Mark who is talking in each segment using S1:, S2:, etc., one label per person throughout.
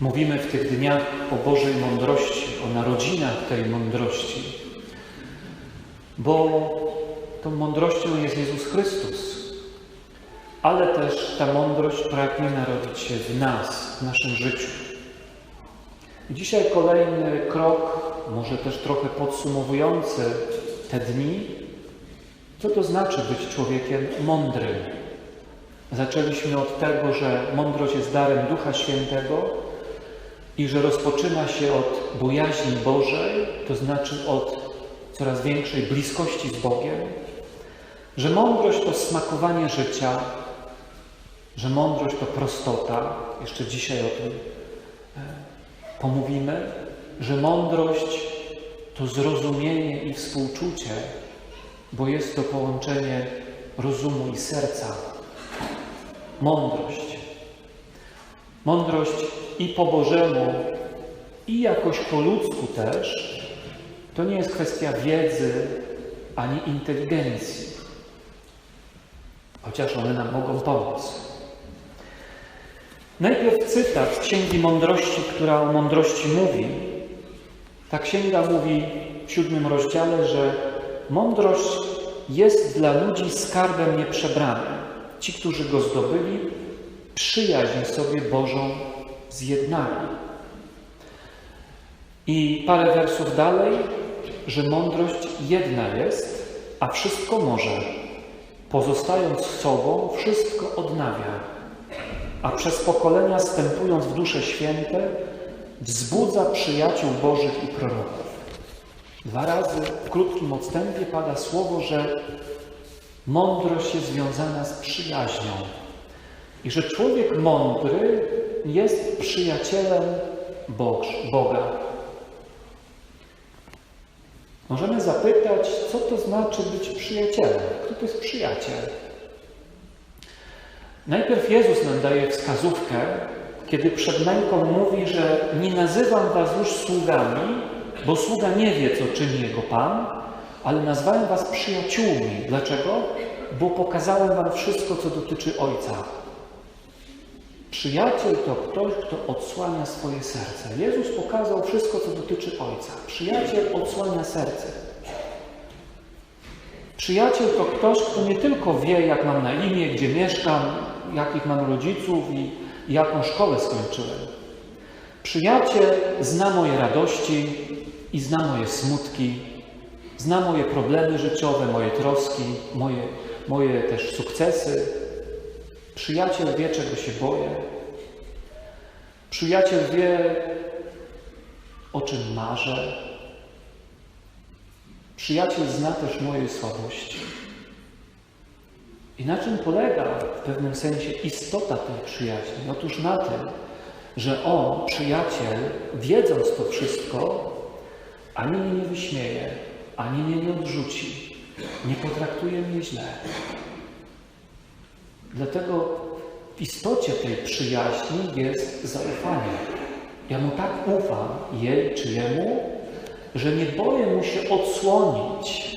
S1: Mówimy w tych dniach o Bożej mądrości, o narodzinach tej mądrości, bo tą mądrością jest Jezus Chrystus, ale też ta mądrość pragnie narodzić się w nas, w naszym życiu. Dzisiaj kolejny krok, może też trochę podsumowujący te dni, co to znaczy być człowiekiem mądrym. Zaczęliśmy od tego, że mądrość jest darem Ducha Świętego i że rozpoczyna się od bojaźni Bożej, to znaczy od coraz większej bliskości z Bogiem, że mądrość to smakowanie życia, że mądrość to prostota, jeszcze dzisiaj o tym e, pomówimy, że mądrość to zrozumienie i współczucie, bo jest to połączenie rozumu i serca. Mądrość. Mądrość i po Bożemu, i jakoś po ludzku też, to nie jest kwestia wiedzy ani inteligencji, chociaż one nam mogą pomóc. Najpierw cytat z Księgi Mądrości, która o mądrości mówi. Ta księga mówi w siódmym rozdziale, że mądrość jest dla ludzi skarbem nieprzebranym. Ci, którzy go zdobyli, przyjaźń sobie Bożą zjednali. I parę wersów dalej, że mądrość jedna jest, a wszystko może. Pozostając sobą, wszystko odnawia, a przez pokolenia stępując w dusze święte, wzbudza przyjaciół Bożych i proroków. Dwa razy w krótkim odstępie pada słowo, że mądrość jest związana z przyjaźnią i że człowiek mądry jest przyjacielem Boga. Możemy zapytać, co to znaczy być przyjacielem? Kto to jest przyjaciel? Najpierw Jezus nam daje wskazówkę, kiedy przed męką mówi, że nie nazywam was już sługami, bo sługa nie wie, co czyni jego Pan, ale nazwałem was przyjaciółmi. Dlaczego? Bo pokazałem wam wszystko, co dotyczy Ojca. Przyjaciel to ktoś, kto odsłania swoje serce. Jezus pokazał wszystko, co dotyczy Ojca. Przyjaciel odsłania serce. Przyjaciel to ktoś, kto nie tylko wie, jak mam na imię, gdzie mieszkam, jakich mam rodziców i jaką szkołę skończyłem. Przyjaciel zna moje radości i zna moje smutki, zna moje problemy życiowe, moje troski, moje, moje też sukcesy. Przyjaciel wie, czego się boję. Przyjaciel wie, o czym marzę. Przyjaciel zna też moje słabości. I na czym polega w pewnym sensie istota tej przyjaźni? Otóż na tym, że on, przyjaciel, wiedząc to wszystko, ani mnie nie wyśmieje, ani mnie nie odrzuci, nie potraktuje mnie źle. Dlatego w istocie tej przyjaźni jest zaufanie. Ja mu tak ufam, jej czy jemu, że nie boję mu się odsłonić.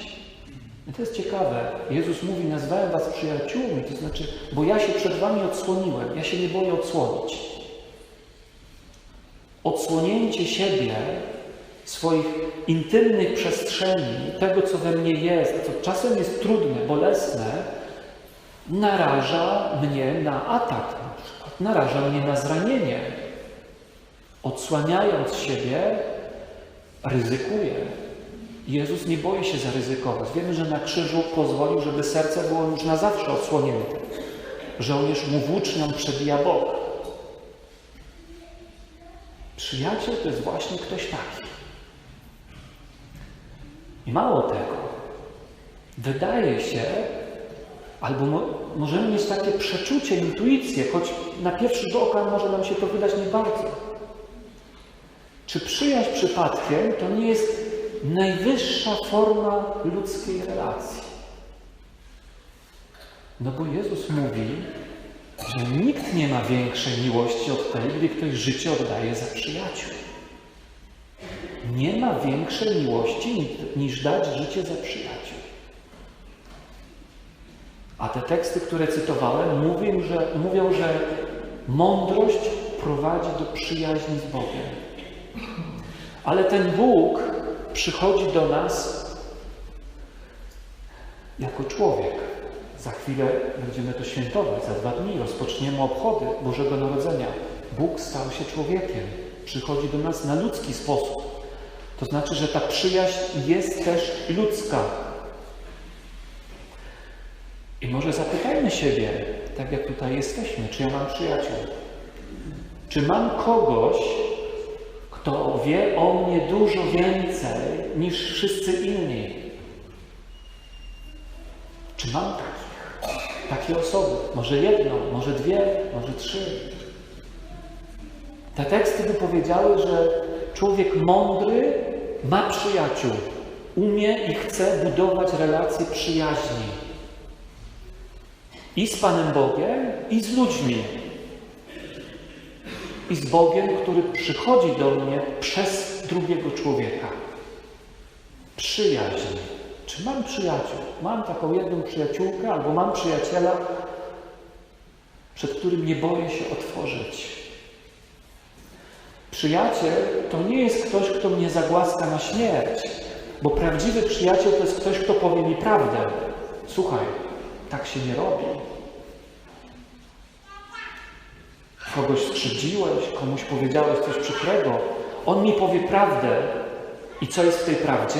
S1: I to jest ciekawe. Jezus mówi, nazwałem was przyjaciółmi, to znaczy, bo ja się przed wami odsłoniłem, ja się nie boję odsłonić. Odsłonięcie siebie, swoich intymnych przestrzeni, tego, co we mnie jest, co czasem jest trudne, bolesne, naraża mnie na atak na przykład, naraża mnie na zranienie. Odsłaniając siebie, ryzykuje. Jezus nie boi się zaryzykować. Wiemy, że na krzyżu pozwolił, żeby serce było już na zawsze odsłonięte. Żołnierz mu włócznią przebija bok. Przyjaciel to jest właśnie ktoś taki. I mało tego, wydaje się, albo mo możemy mieć takie przeczucie, intuicję, choć na pierwszy rzut oka może nam się to wydać nie bardzo. Czy przyjaźń przypadkiem to nie jest najwyższa forma ludzkiej relacji? No bo Jezus mówi, że nikt nie ma większej miłości od tej, gdy ktoś życie oddaje za przyjaciół. Nie ma większej miłości niż dać życie za przyjaciół. A te teksty, które cytowałem, mówią, że, mówią, że mądrość prowadzi do przyjaźni z Bogiem. Ale ten Bóg przychodzi do nas jako człowiek. Za chwilę będziemy to świętować, za dwa dni rozpoczniemy obchody Bożego Narodzenia. Bóg stał się człowiekiem, przychodzi do nas na ludzki sposób. To znaczy, że ta przyjaźń jest też ludzka. I może zapytajmy siebie, tak jak tutaj jesteśmy, czy ja mam przyjaciół? Czy mam kogoś, kto wie o mnie dużo więcej niż wszyscy inni? Czy mam takich? Takie osoby? Może jedną, może dwie, może trzy. Te teksty by powiedziały, że człowiek mądry ma przyjaciół, umie i chce budować relacje przyjaźni. I z Panem Bogiem, i z ludźmi. I z Bogiem, który przychodzi do mnie przez drugiego człowieka. Przyjaźń. Czy mam przyjaciół? Mam taką jedną przyjaciółkę, albo mam przyjaciela, przed którym nie boję się otworzyć. Przyjaciel to nie jest ktoś, kto mnie zagłaska na śmierć, bo prawdziwy przyjaciel to jest ktoś, kto powie mi prawdę. Słuchaj, tak się nie robi. Kogoś skrzywdziłeś, komuś powiedziałeś coś przykrego. On mi powie prawdę. I co jest w tej prawdzie?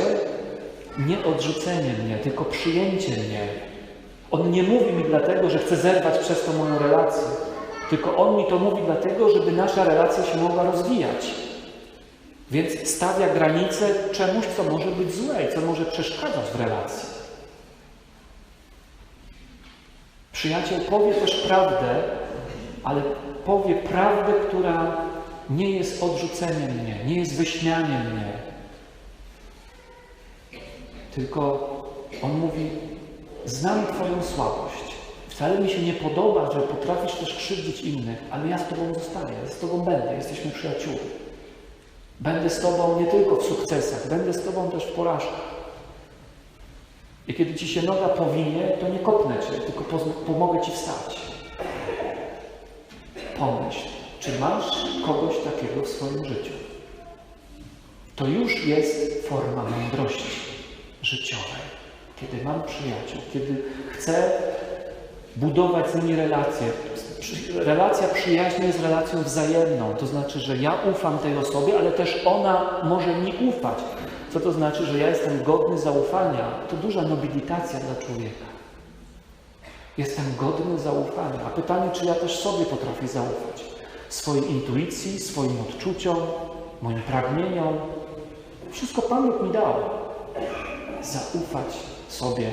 S1: Nie odrzucenie mnie, tylko przyjęcie mnie. On nie mówi mi dlatego, że chce zerwać przez to moją relację, tylko on mi to mówi dlatego, żeby nasza relacja się mogła rozwijać. Więc stawia granice czemuś, co może być złe i co może przeszkadzać w relacji. Przyjaciel powie też prawdę, ale powie prawdę, która nie jest odrzuceniem mnie, nie jest wyśmianiem mnie. Tylko on mówi: Znam Twoją słabość. Wcale mi się nie podoba, że potrafisz też krzywdzić innych, ale ja z Tobą zostaję, z Tobą będę, jesteśmy przyjaciółmi. Będę z Tobą nie tylko w sukcesach, będę z Tobą też w porażkach. I kiedy Ci się noga powinie, to nie kopnę Cię, tylko pomogę Ci wstać. Pomyśl, czy masz kogoś takiego w swoim życiu? To już jest forma mądrości życiowej. Kiedy mam przyjaciół, kiedy chcę budować z nimi relacje. Relacja przyjaźni jest relacją wzajemną, to znaczy, że ja ufam tej osobie, ale też ona może mi ufać. Co to znaczy, że ja jestem godny zaufania? To duża nobilitacja dla człowieka. Jestem godny zaufania. A pytanie, czy ja też sobie potrafię zaufać? Swojej intuicji, swoim odczuciom, moim pragnieniom. Wszystko Pan mi dał. Zaufać sobie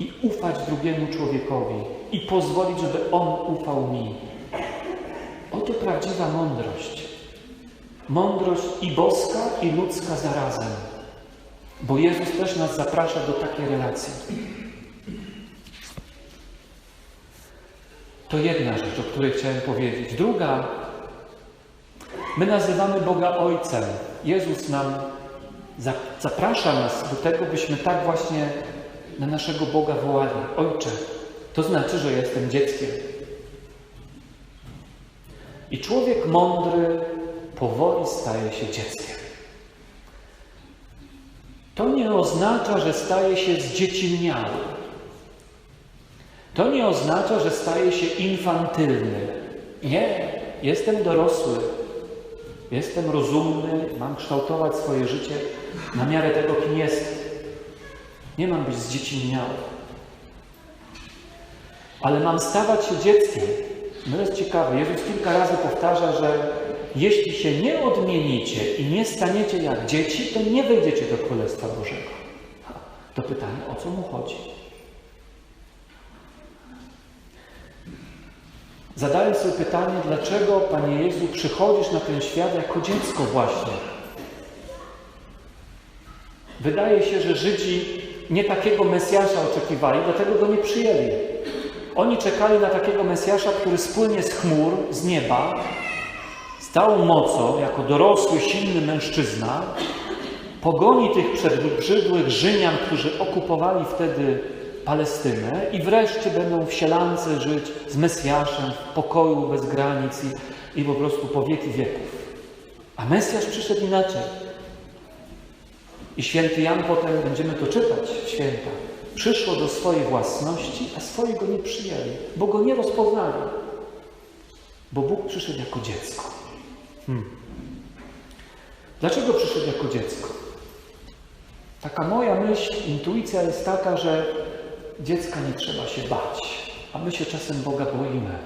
S1: i ufać drugiemu człowiekowi i pozwolić, żeby on ufał mi. Oto prawdziwa mądrość. Mądrość i boska, i ludzka zarazem. Bo Jezus też nas zaprasza do takiej relacji. To jedna rzecz, o której chciałem powiedzieć. Druga, my nazywamy Boga Ojcem. Jezus nam zaprasza nas do tego, byśmy tak właśnie na naszego Boga wołali: Ojcze, to znaczy, że jestem dzieckiem. I człowiek mądry powoli staje się dzieckiem. To nie oznacza, że staje się zdziecinniały. To nie oznacza, że staje się infantylny. Nie, jestem dorosły, jestem rozumny, mam kształtować swoje życie na miarę tego, kim jestem. Nie mam być zdziecinniały. Ale mam stawać się dzieckiem. No jest ciekawe, Jezus kilka razy powtarza, że jeśli się nie odmienicie i nie staniecie jak dzieci, to nie wejdziecie do Królestwa Bożego. To pytanie, o co mu chodzi? Zadałem sobie pytanie, dlaczego, Panie Jezu, przychodzisz na ten świat jako dziecko właśnie? Wydaje się, że Żydzi nie takiego Mesjasza oczekiwali, dlatego go nie przyjęli. Oni czekali na takiego Mesjasza, który spłynie z chmur, z nieba, z całą mocą, jako dorosły, silny mężczyzna, pogoni tych przedbrzydłych Rzymian, którzy okupowali wtedy Palestynę i wreszcie będą w sielance żyć z Mesjaszem w pokoju bez granic i, i po prostu po wieki wieków. A Mesjasz przyszedł inaczej. I święty Jan potem, będziemy to czytać w święta, przyszło do swojej własności, a swoi go nie przyjęli, bo go nie rozpoznali. Bo Bóg przyszedł jako dziecko. Hmm. Dlaczego przyszedł jako dziecko? Taka moja myśl, intuicja jest taka, że dziecka nie trzeba się bać, a my się czasem Boga boimy.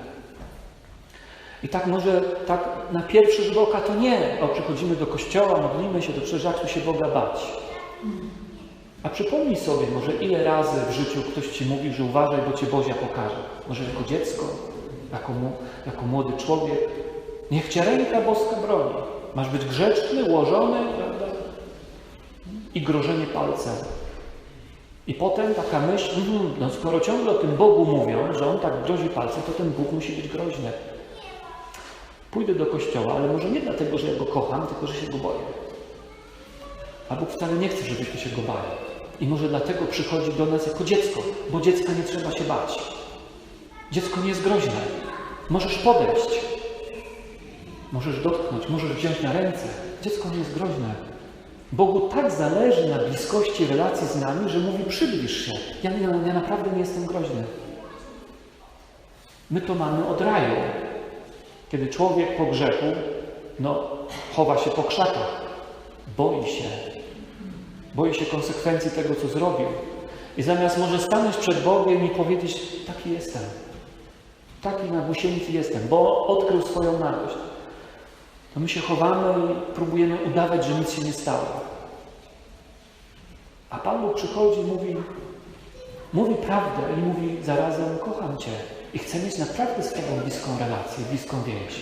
S1: I tak może, tak na pierwszy rzut oka to nie, o przychodzimy do kościoła, modlimy się, jak tu się Boga bać. A przypomnij sobie, może ile razy w życiu ktoś Ci mówił, że uważaj, bo Cię Bozia pokaże. Może jako dziecko, jako, jako młody człowiek. Niech Cię ręka boska broni. Masz być grzeczny, ułożony, prawda? I grożenie palcem. I potem taka myśl, mm, no skoro ciągle o tym Bogu mówią, że On tak grozi palcem, to ten Bóg musi być groźny. Pójdę do kościoła, ale może nie dlatego, że ja go kocham, tylko że się go boję. A Bóg wcale nie chce, żebyśmy się go bali. I może dlatego przychodzi do nas jako dziecko, bo dziecka nie trzeba się bać. Dziecko nie jest groźne. Możesz podejść. Możesz dotknąć, możesz wziąć na ręce. Dziecko nie jest groźne. Bogu tak zależy na bliskości relacji z nami, że mówi przybliż się. Ja, ja, ja naprawdę nie jestem groźny. My to mamy od raju. Kiedy człowiek po grzechu, no, chowa się po krzakach, boi się, boi się konsekwencji tego, co zrobił. I zamiast może stanąć przed Bogiem i powiedzieć, taki jestem, taki na jestem, bo odkrył swoją nagość, to my się chowamy i próbujemy udawać, że nic się nie stało. A Pan przychodzi i mówi, mówi prawdę i mówi zarazem, kocham Cię i chcę mieć naprawdę z Tobą bliską relację, bliską więź.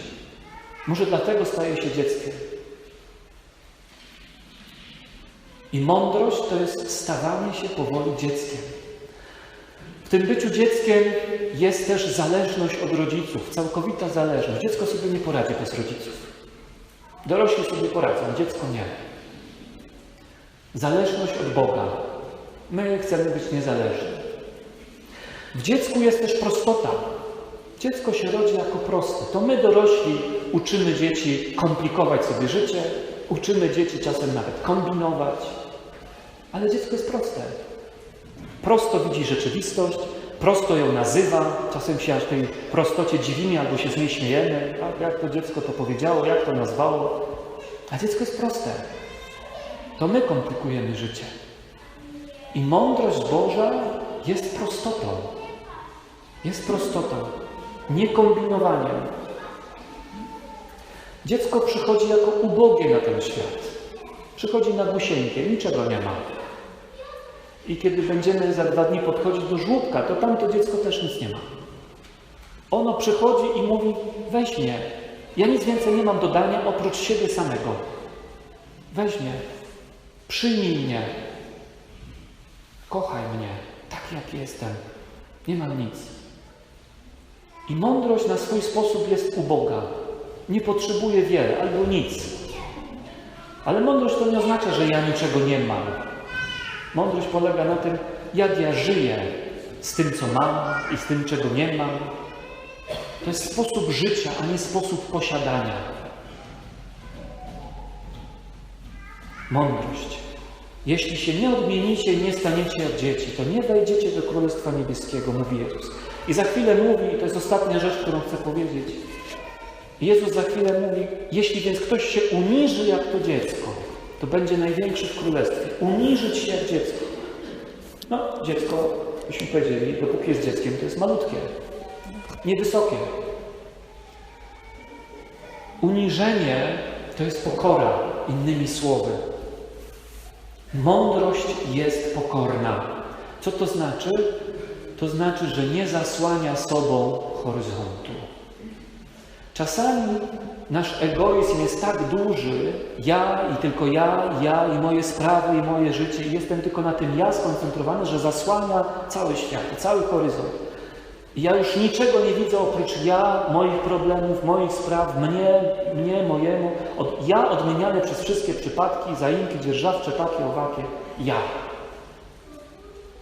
S1: Może dlatego staje się dzieckiem. I mądrość to jest stawanie się powoli dzieckiem. W tym byciu dzieckiem jest też zależność od rodziców, całkowita zależność. Dziecko sobie nie poradzi bez rodziców. Dorośli sobie poradzą, dziecko nie. Zależność od Boga. My chcemy być niezależni. W dziecku jest też prostota. Dziecko się rodzi jako proste. To my dorośli uczymy dzieci komplikować sobie życie, uczymy dzieci czasem nawet kombinować, ale dziecko jest proste. Prosto widzi rzeczywistość, prosto ją nazywa, czasem się aż tej prostocie dziwimy albo się z niej śmiejemy. A jak to dziecko to powiedziało, jak to nazwało? A dziecko jest proste. To my komplikujemy życie. I mądrość Boża jest prostotą. Jest prostotą, nie kombinowaniem. Dziecko przychodzi jako ubogie na ten świat. Przychodzi na gusieńkie, niczego nie ma. I kiedy będziemy za dwa dni podchodzić do żłóbka, to tam to dziecko też nic nie ma. Ono przychodzi i mówi: weź mnie. Ja nic więcej nie mam do dania oprócz siebie samego. Weź mnie. Przyjmij mnie. Kochaj mnie, tak jak jestem. Nie mam nic. I mądrość na swój sposób jest uboga. Nie potrzebuje wiele albo nic. Ale mądrość to nie oznacza, że ja niczego nie mam. Mądrość polega na tym, jak ja żyję z tym, co mam i z tym, czego nie mam. To jest sposób życia, a nie sposób posiadania. Mądrość. Jeśli się nie odmienicie i nie staniecie jak dzieci, to nie wejdziecie do Królestwa Niebieskiego, mówi Jezus. I za chwilę mówi, to jest ostatnia rzecz, którą chcę powiedzieć. Jezus za chwilę mówi, jeśli więc ktoś się uniży jak to dziecko, to będzie największy w Królestwie. Uniżyć się jak dziecko. No, dziecko, byśmy powiedzieli, dopóki jest dzieckiem, to jest malutkie, niewysokie. Uniżenie to jest pokora, innymi słowy. Mądrość jest pokorna. Co to znaczy? To znaczy, że nie zasłania sobą horyzontu. Czasami nasz egoizm jest tak duży, ja i tylko ja, ja i moje sprawy i moje życie, i jestem tylko na tym ja skoncentrowany, że zasłania cały świat, cały horyzont. I ja już niczego nie widzę oprócz ja, moich problemów, moich spraw, mnie, mnie, mojemu. Od, ja odmieniany przez wszystkie przypadki, zaimki dzierżawcze, takie, owakie. Ja.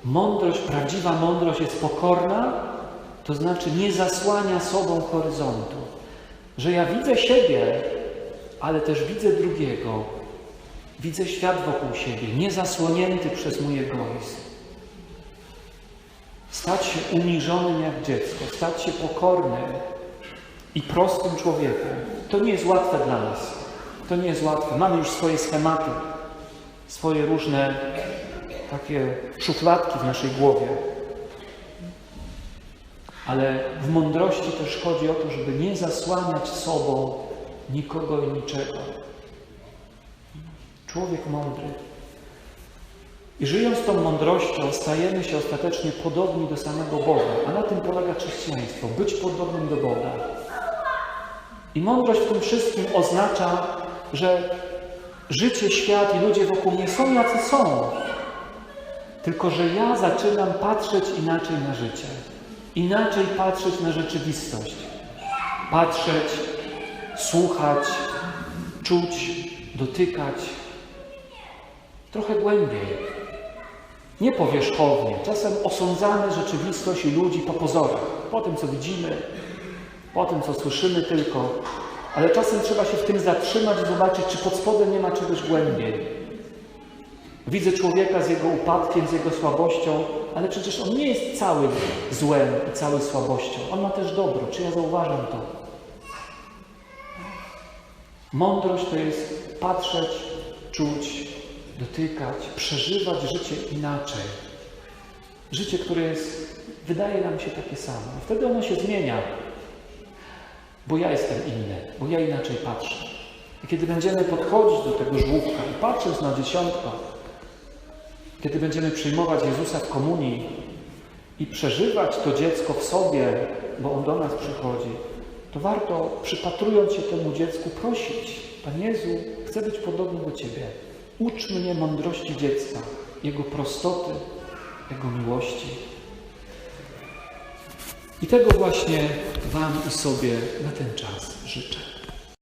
S1: Mądrość, prawdziwa mądrość jest pokorna, to znaczy nie zasłania sobą horyzontu. Że ja widzę siebie, ale też widzę drugiego. Widzę świat wokół siebie, niezasłonięty przez mój egoizm. Stać się uniżonym jak dziecko, stać się pokornym i prostym człowiekiem. To nie jest łatwe dla nas. To nie jest łatwe. Mamy już swoje schematy, swoje różne takie szufladki w naszej głowie. Ale w mądrości też chodzi o to, żeby nie zasłaniać sobą nikogo i niczego. Człowiek mądry. I żyjąc tą mądrością, stajemy się ostatecznie podobni do samego Boga. A na tym polega chrześcijaństwo być podobnym do Boga. I mądrość w tym wszystkim oznacza, że życie, świat i ludzie wokół mnie są jacy są. Tylko, że ja zaczynam patrzeć inaczej na życie. Inaczej patrzeć na rzeczywistość. Patrzeć, słuchać, czuć, dotykać. Trochę głębiej. Nie powierzchownie. Czasem osądzamy rzeczywistość i ludzi po pozorach. Po tym, co widzimy, po tym, co słyszymy tylko. Ale czasem trzeba się w tym zatrzymać i zobaczyć, czy pod spodem nie ma czegoś głębiej. Widzę człowieka z jego upadkiem, z jego słabością, ale przecież on nie jest cały złem i cały słabością. On ma też dobro. Czy ja zauważam to? Mądrość to jest patrzeć, czuć, dotykać, przeżywać życie inaczej. Życie, które jest, wydaje nam się takie samo. Wtedy ono się zmienia, bo ja jestem inny, bo ja inaczej patrzę. I kiedy będziemy podchodzić do tego żłóbka i patrząc na dziesiątko, kiedy będziemy przyjmować Jezusa w komunii i przeżywać to dziecko w sobie, bo On do nas przychodzi, to warto, przypatrując się temu dziecku, prosić: Panie Jezu, chcę być podobny do Ciebie. Ucz mnie mądrości dziecka, jego prostoty, jego miłości. I tego właśnie Wam i sobie na ten czas życzę.